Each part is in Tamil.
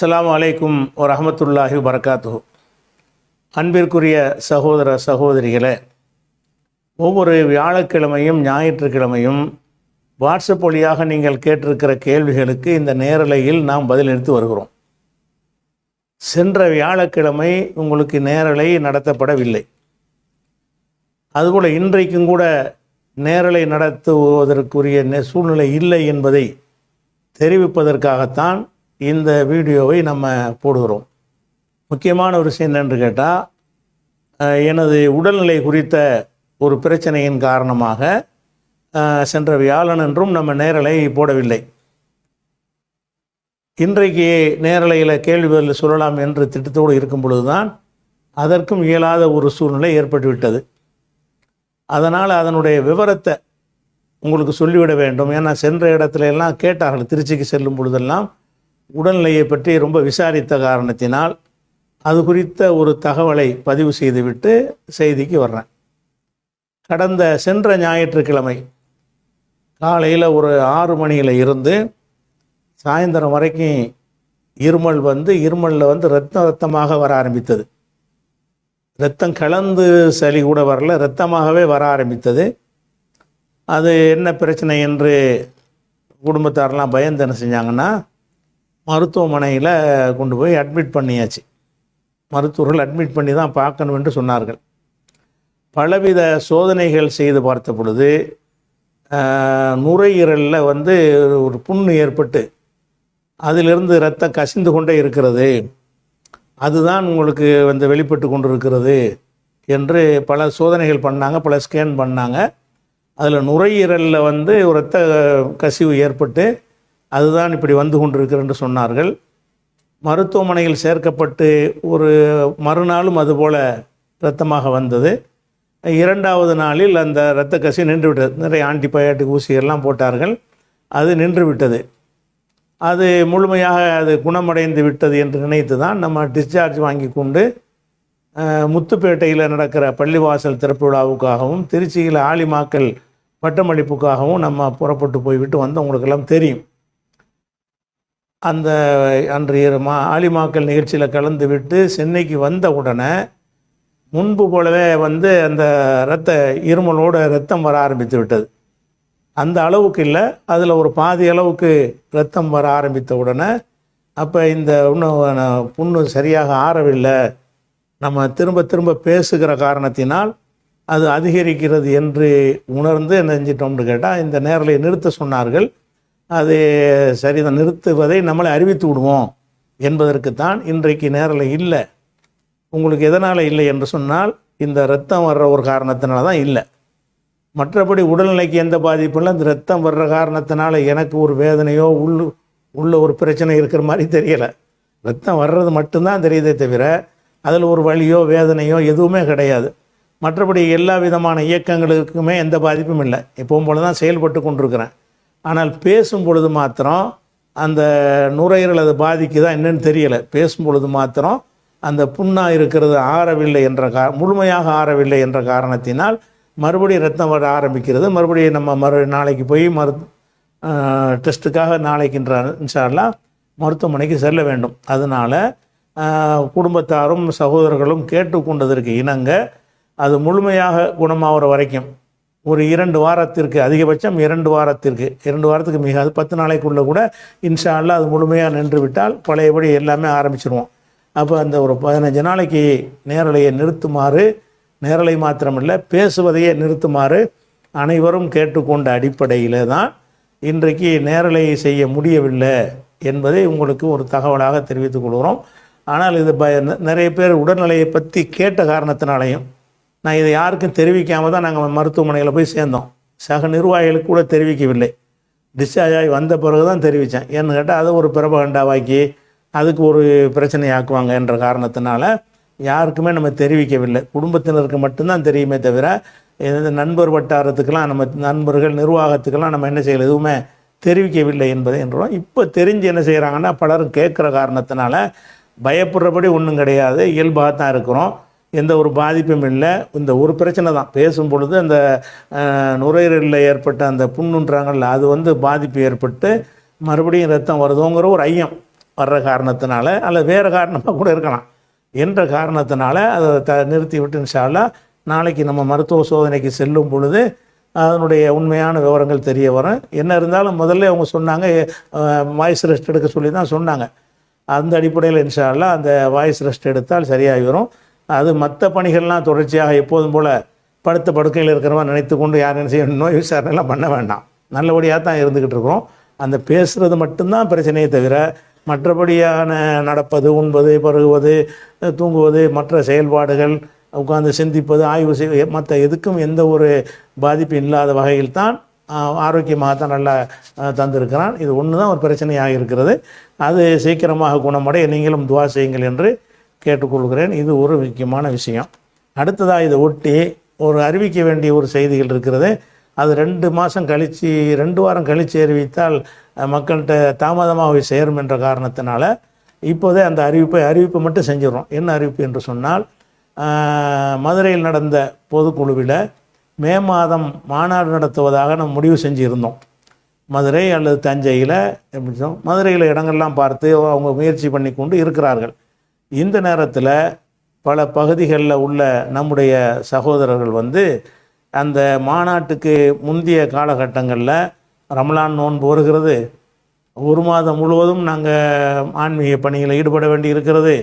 அஸ்லாம் அலைக்கும் வரமத்துல்லாஹி வரகாத்து அன்பிற்குரிய சகோதர சகோதரிகளே ஒவ்வொரு வியாழக்கிழமையும் ஞாயிற்றுக்கிழமையும் வாட்ஸ்அப் வழியாக நீங்கள் கேட்டிருக்கிற கேள்விகளுக்கு இந்த நேரலையில் நாம் பதிலளித்து வருகிறோம். சென்ற வியாழக்கிழமை உங்களுக்கு நேரலை நடத்தப்படவில்லை. அதுபோல் இன்றைக்கும் கூட நேரலை நடத்துவதற்குரிய நெ- சூழ்நிலை இல்லை என்பதை தெரிவிப்பதற்காகத்தான் இந்த வீடியோவை நம்ம போடுகிறோம். முக்கியமான ஒரு விஷயம் என்னென்று கேட்டால் எனது உடல்நிலை குறித்த ஒரு பிரச்சனையின் காரணமாக சென்ற சென்ற வியாழனன்றும் நம்ம நேரலை போடவில்லை. இன்றைக்கு நேரலையில் கேள்வி பதில் சொல்லலாம் என்று திட்டத்தோடு இருக்கும் பொழுதுதான் அதற்கும் இயலாத ஒரு சூழ்நிலை ஏற்பட்டுவிட்டது. அதனால் அதனுடைய விவரத்தை உங்களுக்கு சொல்லிவிட வேண்டும். ஏன்னா சென்ற இடத்துல எல்லாம் கேட்டார்கள் திருச்சிக்கு செல்லும் பொழுதெல்லாம் உடல்நிலையை பற்றி ரொம்ப விசாரித்த காரணத்தினால் அது குறித்த ஒரு தகவலை பதிவு செய்துவிட்டு செய்திக்கு வர்றேன். கடந்த சென்ற ஞாயிற்றுக்கிழமை காலையில் ஒரு ஆறு மணியில் இருந்து சாயந்தரம் வரைக்கும் இருமல் வந்து இருமலில் வந்து ரத்தம் ரத்தமாக வர ஆரம்பித்தது. ரத்தம் கலந்து சளி கூட வரல ரத்தமாகவே வர ஆரம்பித்தது. அது என்ன பிரச்சனை என்று குடும்பத்தாரெலாம் பயந்து என்ன செஞ்சாங்கன்னா மருத்துவமனையில் கொண்டு போய் அட்மிட் பண்ணியாச்சு. மருத்துவர்கள் அட்மிட் பண்ணி தான் பார்க்கணும் என்று சொன்னார்கள். பலவித சோதனைகள் செய்து பார்த்த பொழுது நுரையீரலில் வந்து ஒரு புண்ணு ஏற்பட்டு அதிலிருந்து ரத்தம் கசிந்து கொண்டே இருக்கிறது. அதுதான் உங்களுக்கு வந்து வெளிப்பட்டு கொண்டிருக்கிறது என்று பல சோதனைகள் பண்ணாங்க பல ஸ்கேன் பண்ணாங்க. அதில் நுரையீரலில் வந்து ஒரு ரத்த கசிவு ஏற்பட்டு அதுதான் இப்படி வந்து கொண்டிருக்கிறன்னு சொன்னார்கள். மருத்துவமனையில் சேர்க்கப்பட்டு ஒரு மறுநாளும் அதுபோல் இரத்தமாக வந்தது. இரண்டாவது நாளில் அந்த இரத்த கசி நின்றுவிட்டது. நிறைய ஆன்டிபயோட்டிக் ஊசியெல்லாம் போட்டார்கள். அது நின்று விட்டது அது முழுமையாக அது குணமடைந்து விட்டது என்று நினைத்து தான் நம்ம டிஸ்சார்ஜ் வாங்கி கொண்டு முத்துப்பேட்டையில் நடக்கிற பள்ளிவாசல் திறப்பு விழாவுக்காகவும் திருச்சியில் ஆலிமாக்கல் பட்டமளிப்புக்காகவும் நம்ம புறப்பட்டு போய்விட்டு வந்தவங்களுக்கெல்லாம் தெரியும். அந்த அன்று மா ஆலிமாக்கல் நிகழ்ச்சியில் கலந்து விட்டு சென்னைக்கு வந்த உடனே முன்பு போலவே வந்து அந்த இரத்த இருமலோட ரத்தம் வர ஆரம்பித்து விட்டது. அந்த அளவுக்கு இல்லை. அதில் ஒரு பாதி அளவுக்கு ரத்தம் வர ஆரம்பித்த உடனே அப்போ இந்த இன்னும் புண்ணு சரியாக ஆறவில்லை. நம்ம திரும்ப திரும்ப பேசுகிற காரணத்தினால் அது அதிகரிக்கிறது என்று உணர்ந்து என்ன செஞ்சிட்டோம்னு கேட்டால் இந்த நேரலை நிறுத்த சொன்னார்கள். அது சரிதான் நிறுத்துவதை நம்மளை அறிவித்து விடுவோம் என்பதற்குத்தான் இன்றைக்கு நேரில் இல்லை. உங்களுக்கு எதனால் இல்லை என்று சொன்னால் இந்த ரத்தம் வர்ற ஒரு காரணத்தினால தான் இல்லை. மற்றபடி உடல்நிலைக்கு எந்த பாதிப்பும் இல்லை. இந்த ரத்தம் வர்ற காரணத்தினால எனக்கு ஒரு வேதனையோ உள் உள்ள ஒரு பிரச்சனை இருக்கிற மாதிரி தெரியலை. ரத்தம் வர்றது மட்டும்தான் தெரியுதே தவிர அதில் ஒரு வழியோ வேதனையோ எதுவுமே கிடையாது. மற்றபடி எல்லா விதமான இயக்கங்களுக்குமே எந்த பாதிப்பும் இல்லை. எப்பவும் போல தான் செயல்பட்டு கொண்டிருக்கிறேன். ஆனால் பேசும் பொழுது மாத்திரம் அந்த நுரையீரல் அது பாதிக்குதா என்னன்னு தெரியலை. பேசும் பொழுது மாத்திரம் அந்த புண்ணாக இருக்கிறது ஆறவில்லை என்ற கா முழுமையாக ஆறவில்லை என்ற காரணத்தினால் மறுபடியும் ரத்தம் வர ஆரம்பிக்கிறது. மறுபடியும் நம்ம மறு நாளைக்கு போய் மரு டெஸ்ட்டுக்காக நாளைக்குன்ற இன்ஷால்லாம் மருத்துவமனைக்கு செல்ல வேண்டும். அதனால் குடும்பத்தாரும் சகோதரர்களும் கேட்டுக்கொண்டதற்கு இணங்க அது முழுமையாக குணமாகிற வரைக்கும். ஒரு இரண்டு வாரத்திற்கு அதிகபட்சம் இரண்டு வாரத்திற்கு இரண்டு வாரத்துக்கு மிக அது பத்து நாளைக்குள்ளே கூட இன்ஷா அது முழுமையாக நின்று விட்டால் பழையபடி எல்லாமே ஆரம்பிச்சிருவோம். அப்போ அந்த ஒரு பதினஞ்சு நாளைக்கு நேரலையை நிறுத்துமாறு நேரலை மாத்திரமில்லை பேசுவதையே நிறுத்துமாறு அனைவரும் கேட்டுக்கொண்ட அடிப்படையில் தான் இன்றைக்கு நேரலையை செய்ய முடியவில்லை என்பதை உங்களுக்கு ஒரு தகவலாக தெரிவித்துக் கொள்கிறோம். ஆனால் இது ப நிறைய பேர் உடல்நிலையை பற்றி கேட்ட காரணத்தினாலையும் நான் இதை யாருக்கும் தெரிவிக்காமல் தான் நாங்கள் மருத்துவமனையில் போய் சேர்ந்தோம். சக நிர்வாகிகளுக்கு கூட தெரிவிக்கவில்லை. டிஸ்சார்ஜ் ஆகி வந்த பிறகு தான் தெரிவித்தேன் ஏன்னு கேட்டால் அதை ஒரு பிரபகண்டாவாக்கி அதுக்கு ஒரு பிரச்சனை ஆக்குவாங்க என்ற காரணத்தினால யாருக்குமே நம்ம தெரிவிக்கவில்லை. குடும்பத்தினருக்கு மட்டும்தான் தெரியுமே தவிர இந்த நண்பர் வட்டாரத்துக்கெல்லாம் நம்ம நண்பர்கள் நிர்வாகத்துக்கெல்லாம் நம்ம என்ன செய்யலை? எதுவுமே தெரிவிக்கவில்லை என்பதை என்றோம் இப்போ தெரிஞ்சு என்ன செய்கிறாங்கன்னா பலரும் கேட்குற காரணத்தினால பயப்படுறபடி ஒன்றும் கிடையாது. இயல்பாக தான் இருக்கிறோம். எந்த ஒரு பாதிப்பும் இல்லை. இந்த ஒரு பிரச்சனை தான். பேசும் பொழுது அந்த நுரையீரலில் ஏற்பட்ட அந்த புண்ணுன்றாங்கல்ல அது வந்து பாதிப்பு ஏற்பட்டு மறுபடியும் ரத்தம் வருதோங்கிற ஒரு ஐயம் வர்ற காரணத்தினால அல்லது வேறு காரணமாக கூட இருக்கலாம். என்ற காரணத்தினால அதை த நிறுத்தி விட்டு நாளைக்கு நம்ம மருத்துவ சோதனைக்கு செல்லும் பொழுது அதனுடைய உண்மையான விவரங்கள் தெரிய வரும். என்ன இருந்தாலும் முதல்ல அவங்க சொன்னாங்க வாய்ஸ் ரெஸ்ட் எடுக்க சொல்லி தான் சொன்னாங்க. அந்த அடிப்படையில் இன்ஷா அந்த வாய்ஸ் ரெஸ்ட் எடுத்தால் சரியாகி வரும் அது மற்ற பணிகள்லாம் தொடர்ச்சியாக எப்போதும் போல் படுத்த படுக்கையில் இருக்கிறவன் நினைத்து கொண்டு யார் என்ன செய்யணும்? நோய் விசாரணைலாம் பண்ண வேண்டாம். நல்லபடியாக தான் இருந்துக்கிட்டு இருக்கிறோம். அந்த பேசுகிறது மட்டும்தான் பிரச்சனையை தவிர மற்றபடியான நடப்பது உண்பது பருகுவது தூங்குவது மற்ற செயல்பாடுகள் உட்கார்ந்து சிந்திப்பது ஆய்வு செய் மற்ற எதுக்கும் எந்த ஒரு பாதிப்பு இல்லாத வகையில் தான் ஆரோக்கியமாக தான் நல்லா தந்திருக்கிறான். இது ஒன்று தான் ஒரு பிரச்சனையாக இருக்கிறது. அது சீக்கிரமாக குணமடைய நீங்களும் துவா செய்யுங்கள் என்று கேட்டுக்கொள்கிறேன். இது ஒரு முக்கியமான விஷயம். அடுத்ததாக இதை ஒட்டி ஒரு அறிவிக்க வேண்டிய ஒரு செய்திகள் இருக்கிறது. அது ரெண்டு மாதம் கழித்து ரெண்டு வாரம் கழித்து அறிவித்தால் மக்கள்கிட்ட தாமதமாக போய் சேரும் என்ற காரணத்தினால இப்போதே அந்த அறிவிப்பை அறிவிப்பை மட்டும் செஞ்சிடறோம். என்ன அறிவிப்பு என்று சொன்னால் மதுரையில் நடந்த பொதுக்குழுவில் மே மாதம் மாநாடு நடத்துவதாக நம்ம முடிவு செஞ்சுருந்தோம். மதுரை அல்லது தஞ்சையில் எப்படி மதுரையில் இடங்கள்லாம் பார்த்து அவங்க முயற்சி பண்ணி கொண்டு இருக்கிறார்கள். இந்த நேரத்தில் பல பகுதிகளில் உள்ள நம்முடைய சகோதரர்கள் வந்து அந்த மாநாட்டுக்கு முந்தைய காலகட்டங்களில் ரமலான் நோன்பு வருகிறது. ஒரு மாதம் முழுவதும் நாங்கள் ஆன்மீக பணியில் ஈடுபட வேண்டி இருக்கிறது.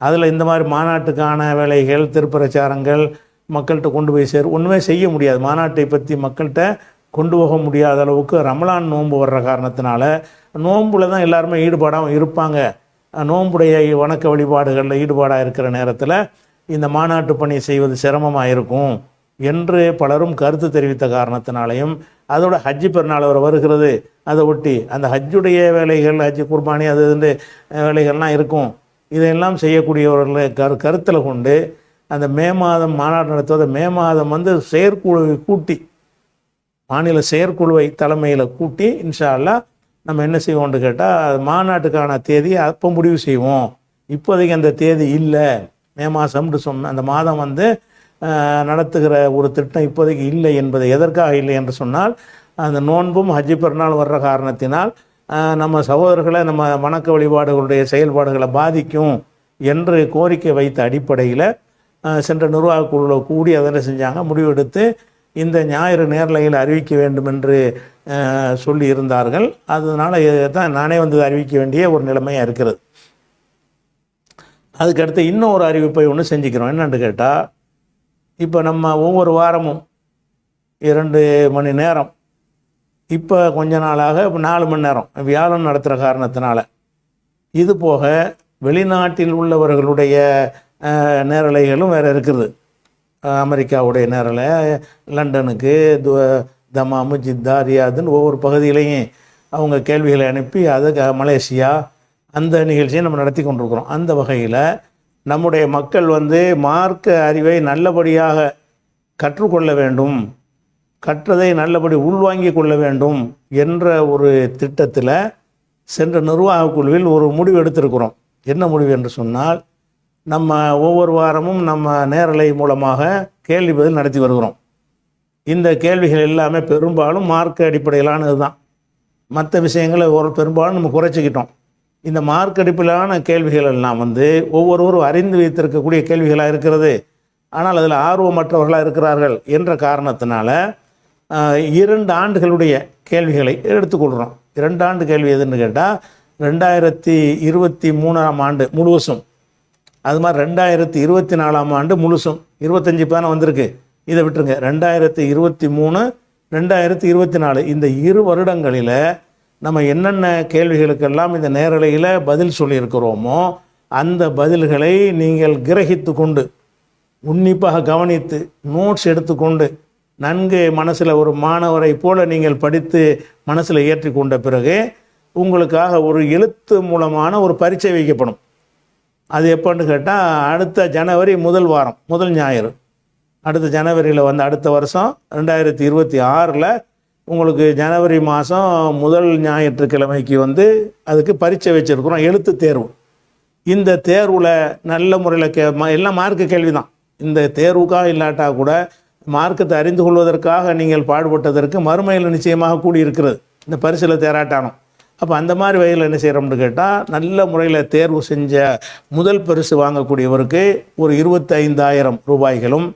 அதில் இந்த மாதிரி மாநாட்டுக்கான வேலைகள் திருப்பிரச்சாரங்கள் மக்கள்கிட்ட கொண்டு போய் சேர் ஒன்றுமே செய்ய முடியாது. மாநாட்டை பற்றி மக்கள்கிட்ட கொண்டு போக முடியாத அளவுக்கு ரமலான் நோன்பு வர்ற காரணத்தினால நோன்புல தான் எல்லாருமே ஈடுபாடாகவும் இருப்பாங்க. நோன்புடைய வணக்க வழிபாடுகளில் ஈடுபாடாக இருக்கிற நேரத்தில் இந்த மாநாட்டு பணி செய்வது சிரமமாக இருக்கும் என்று பலரும் கருத்து தெரிவித்த காரணத்தினாலையும் அதோட ஹஜ்ஜு பெருநாள் அவர் வருகிறது. அதை ஒட்டி அந்த ஹஜ்ஜுடைய வேலைகள் ஹஜ்ஜு குர்பானி அது இதுன்னு வேலைகள்லாம் இருக்கும். இதையெல்லாம் செய்யக்கூடியவர்களை கரு கருத்தில் கொண்டு அந்த மே மாதம் மாநாடு நடத்துவதை மே மாதம் வந்து செயற்குழுவை கூட்டி மாநில செயற்குழுவை தலைமையில் கூட்டி இன்ஷா அல்லாஹ் நம்ம என்ன செய்வோம்னு கேட்டால் மாநாட்டுக்கான தேதி அப்போ முடிவு செய்வோம். இப்போதைக்கு அந்த தேதி இல்லை. மே மாதம்னு சொன்ன அந்த மாதம் வந்து நடத்துகிற ஒரு திட்டம் இப்போதைக்கு இல்லை என்பது எதற்காக இல்லை என்று சொன்னால் அந்த நோன்பும் ஹஜ்ஜி பெருநாள் வர்ற காரணத்தினால் நம்ம சகோதரர்களை நம்ம வணக்க வழிபாடுகளுடைய செயல்பாடுகளை பாதிக்கும் என்று கோரிக்கை வைத்த அடிப்படையில் சென்ற நிர்வாகக் குழுவில் கூடி அதனை செஞ்சாங்க? முடிவெடுத்து இந்த ஞாயிறு நேரலையில் அறிவிக்க வேண்டும் என்று சொல்லி இருந்தார்கள் அதனால் தான் நானே வந்து அறிவிக்க வேண்டிய ஒரு நிலைமையாக இருக்கிறது. அதுக்கடுத்து இன்னும் ஒரு அறிவிப்பை ஒன்று செஞ்சுக்கிறோம். என்னென்னு கேட்டால் இப்போ நம்ம ஒவ்வொரு வாரமும் இரண்டு மணி நேரம் இப்போ கொஞ்ச நாளாக இப்போ நாலு மணி நேரம் வியாழன் நடத்துகிற காரணத்தினால. இது போக வெளிநாட்டில் உள்ளவர்களுடைய நேரலைகளும் வேறு இருக்குது. அமெரிக்காவுடைய நேரலை லண்டனுக்கு து தமாமு ஜித்தா ரியாதுன்னு ஒவ்வொரு பகுதியிலையும் அவங்க கேள்விகளை அனுப்பி அது க- மலேசியா அந்த நிகழ்ச்சியை நம்ம நடத்தி கொண்டிருக்கிறோம். அந்த வகையில் நம்முடைய மக்கள் வந்து மார்க்க அறிவை நல்லபடியாக கற்றுக்கொள்ள வேண்டும் கற்றதை நல்லபடி உள்வாங்கிக் கொள்ள வேண்டும் என்ற ஒரு திட்டத்தில் சென்ற நிர்வாகக் குழுவில் ஒரு முடிவு எடுத்திருக்கிறோம். என்ன முடிவு என்று சொன்னால் நம்ம ஒவ்வொரு வாரமும் நம்ம நேரலை மூலமாக கேள்வி பதில் நடத்தி வருகிறோம். இந்த கேள்விகள் எல்லாமே பெரும்பாலும் மார்க் அடிப்படையிலானது தான். மற்ற விஷயங்களை ஒரு பெரும்பாலும் நம்ம குறைச்சிக்கிட்டோம். இந்த மார்க் அடிப்படையிலான கேள்விகள் எல்லாம் வந்து ஒவ்வொருவரும் அறிந்து வைத்திருக்கக்கூடிய கேள்விகளாக இருக்கிறது. ஆனால் அதில் ஆர்வமற்றவர்களாக இருக்கிறார்கள் என்ற காரணத்தினால இரண்டு ஆண்டுகளுடைய கேள்விகளை எடுத்துக்கொள்கிறோம் இரண்டு ஆண்டு கேள்வி எதுன்னு கேட்டால் ரெண்டாயிரத்தி இருபத்தி மூணாம் ஆண்டு முழுசும் அது மாதிரி ரெண்டாயிரத்தி இருபத்தி நாலாம் ஆண்டு முழுசும் இருபத்தஞ்சி பேனை வந்திருக்கு. இதை விட்டுருங்க. ரெண்டாயிரத்தி இருபத்தி மூணு ரெண்டாயிரத்தி இருபத்தி நாலு. இந்த இரு வருடங்களில் நம்ம என்னென்ன கேள்விகளுக்கெல்லாம் இந்த நேரலையில் பதில் சொல்லியிருக்கிறோமோ அந்த பதில்களை நீங்கள் கிரகித்து கொண்டு உன்னிப்பாக கவனித்து நோட்ஸ் எடுத்துக்கொண்டு நன்கு மனசில் ஒரு மாணவரை போல நீங்கள் படித்து மனசில் ஏற்றிக்கொண்ட பிறகு உங்களுக்காக ஒரு எழுத்து மூலமான ஒரு பரீட்சை வைக்கப்படும். அது எப்போன்னு கேட்டால் அடுத்த ஜனவரி முதல் வாரம் முதல் ஞாயிறு. அடுத்த ஜனவரியில் வந்து அடுத்த வருஷம் ரெண்டாயிரத்தி இருபத்தி ஆறில் உங்களுக்கு ஜனவரி மாதம் முதல் ஞாயிற்றுக்கிழமைக்கு வந்து அதுக்கு பரீட்சை வச்சுருக்குறோம் எழுத்து தேர்வு. இந்த தேர்வில் நல்ல முறையில் கே ம- எல்லாம் மார்க்கு கேள்வி தான் இந்த தேர்வுக்காக இல்லாட்டா கூட மார்க்கத்தை அறிந்து கொள்வதற்காக நீங்கள் பாடுபட்டதற்கு மறுமையில் நிச்சயமாக கூடி இருக்கிறது இந்த பரிசில் தேராட்டானம். அப்போ அந்த மாதிரி வகையில் என்ன செய்கிறோம்னு கேட்டால் நல்ல முறையில் தேர்வு செஞ்ச முதல் பரிசு வாங்கக்கூடியவருக்கு ஒரு இருபத்தைந்தாயிரம் ரூபாய்களும்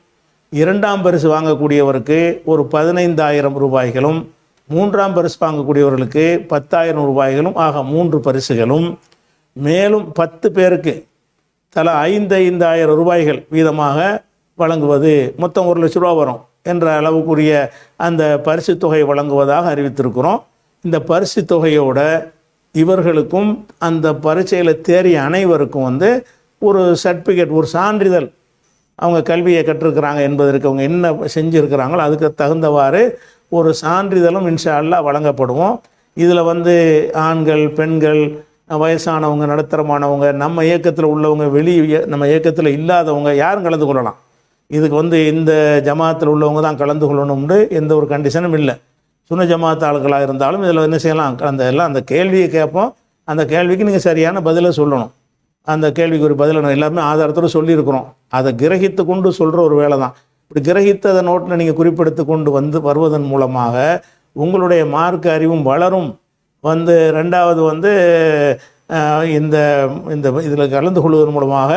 இரண்டாம் பரிசு வாங்கக்கூடியவருக்கு ஒரு பதினைந்தாயிரம் ரூபாய்களும் மூன்றாம் பரிசு வாங்கக்கூடியவர்களுக்கு பத்தாயிரம் ரூபாய்களும் ஆக மூன்று பரிசுகளும். மேலும் பத்து பேருக்கு தலா ஐந்து ஐந்தாயிரம் ரூபாய்கள் வீதமாக வழங்குவது மொத்தம் ஒரு லட்ச ரூபா வரும் என்ற அளவுக்குரிய அந்த பரிசு தொகை வழங்குவதாக அறிவித்திருக்கிறோம். இந்த பரிசு தொகையோட இவர்களுக்கும் அந்த பரீட்சையில் தேறிய அனைவருக்கும் வந்து ஒரு சர்டிஃபிகேட் ஒரு சான்றிதழ் அவங்க கல்வியை கற்றுருக்கிறாங்க என்பதற்கு அவங்க என்ன செஞ்சுருக்கிறாங்களோ அதுக்கு தகுந்தவாறு ஒரு சான்றிதழும் இன்ஷா வழங்கப்படுவோம். இதில் வந்து ஆண்கள் பெண்கள் வயசானவங்க நடுத்தரமானவங்க நம்ம இயக்கத்தில் உள்ளவங்க வெளி நம்ம இயக்கத்தில் இல்லாதவங்க யாரும் கலந்து கொள்ளலாம். இதுக்கு வந்து இந்த ஜமாத்தில் உள்ளவங்க தான் கலந்து கொள்ளணும்னு எந்த ஒரு கண்டிஷனும் இல்லை. சுன ஜமாத் ஆளுகளாக இருந்தாலும் இதில் என்ன செய்யலாம்? அந்த எல்லாம் அந்த கேள்வியை கேட்போம். அந்த கேள்விக்கு நீங்கள் சரியான பதிலை சொல்லணும். அந்த கேள்விக்கு ஒரு பதிலை நான் எல்லாமே ஆதாரத்தோடு சொல்லியிருக்கிறோம். அதை கிரகித்து கொண்டு சொல்கிற ஒரு வேலை தான் இப்படி கிரகித்து அதை நோட்டில் நீங்கள் குறிப்பிடுத்து கொண்டு வந்து வருவதன் மூலமாக உங்களுடைய மார்க்க அறிவும் வளரும். வந்து ரெண்டாவது வந்து இந்த இந்த இதில் கலந்து கொள்வதன் மூலமாக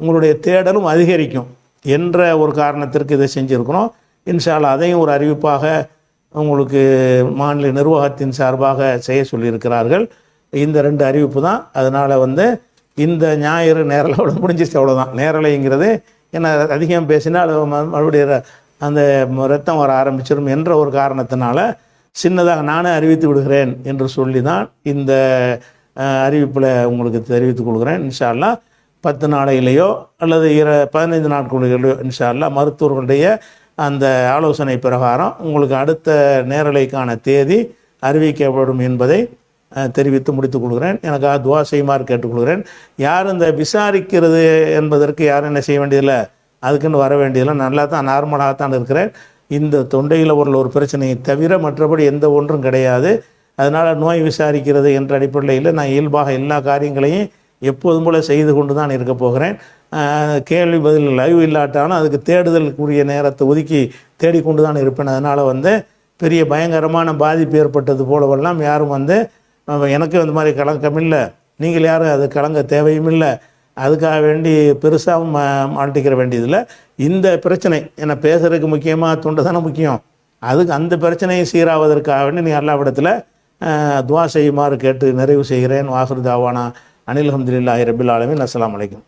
உங்களுடைய தேடலும் அதிகரிக்கும் என்ற ஒரு காரணத்திற்கு இதை செஞ்சுருக்கிறோம். இன்ஷால் அதையும் ஒரு அறிவிப்பாக உங்களுக்கு மாநில நிர்வாகத்தின் சார்பாக செய்ய சொல்லியிருக்கிறார்கள். இந்த ரெண்டு அறிவிப்பு தான். அதனால் வந்து இந்த ஞாயிறு நேரலோட முடிஞ்சிச்சு அவ்வளோதான் நேரலைங்கிறது என்ன அதிகம் பேசினால் மறுபடியும் ர- அந்த ரத்தம் வர ஆரம்பிச்சிடும் என்ற ஒரு காரணத்தினால சின்னதாக நானே அறிவித்து விடுகிறேன் என்று சொல்லி தான் இந்த அறிவிப்பில் உங்களுக்கு தெரிவித்துக் கொள்கிறேன். இன்ஷா பத்து நாளையிலேயோ அல்லது இர பதினைந்து நாட்களிலேயோ இன்ஷால்லா மருத்துவர்களுடைய அந்த ஆலோசனை பிரகாரம் உங்களுக்கு அடுத்த நேரலைக்கான தேதி அறிவிக்கப்படும் என்பதை தெரிவித்து முடித்துக் கொள்கிறேன். எனக்காக துவா செய்யுமாறு கேட்டுக்கொள்கிறேன். யார் இந்த விசாரிக்கிறது என்பதற்கு யாரும் என்ன செய்ய வேண்டியதில்லை. அதுக்குன்னு வர வேண்டியதில்லை. நல்லா தான் நார்மலாகத்தான் இருக்கிறேன். இந்த தொண்டையில் உள்ள ஒரு பிரச்சனையை தவிர மற்றபடி எந்த ஒன்றும் கிடையாது. அதனால் நோய் விசாரிக்கிறது என்ற அடிப்படையில் நான் இயல்பாக எல்லா காரியங்களையும் எப்போதும் போல செய்து கொண்டு தான் இருக்க போகிறேன். கேள்வி பதில் லைவ் இல்லாட்டாலும் அதுக்கு தேடுதலுக்குரிய நேரத்தை ஒதுக்கி தேடிக்கொண்டு தான் இருப்பேன். அதனால் வந்து பெரிய பயங்கரமான பாதிப்பு ஏற்பட்டது போலவெல்லாம் யாரும் வந்து எனக்கு அந்த மாதிரி கலக்கம் இல்லை. நீங்கள் யாரும் அது கலங்க தேவையும் இல்லை. அதுக்காக வேண்டி பெருசாகவும் மா- மாட்டிக்கிற வேண்டியதில்லை. இந்த பிரச்சனை ஏன்னா பேசுறதுக்கு முக்கியமாக தொண்டை தானே முக்கியம். அதுக்கு அந்த பிரச்சனையை சீராவதற்காக வேண்டி நீ அல்லாவிடத்தில் துவா செய்யுமாறு கேட்டு நிறைவு செய்கிறேன். வாசுரு தாவானா. அனில் அஹமதுல்லாஹி ரபில் ஆலமின். அஸ்லாம் வலைக்கம்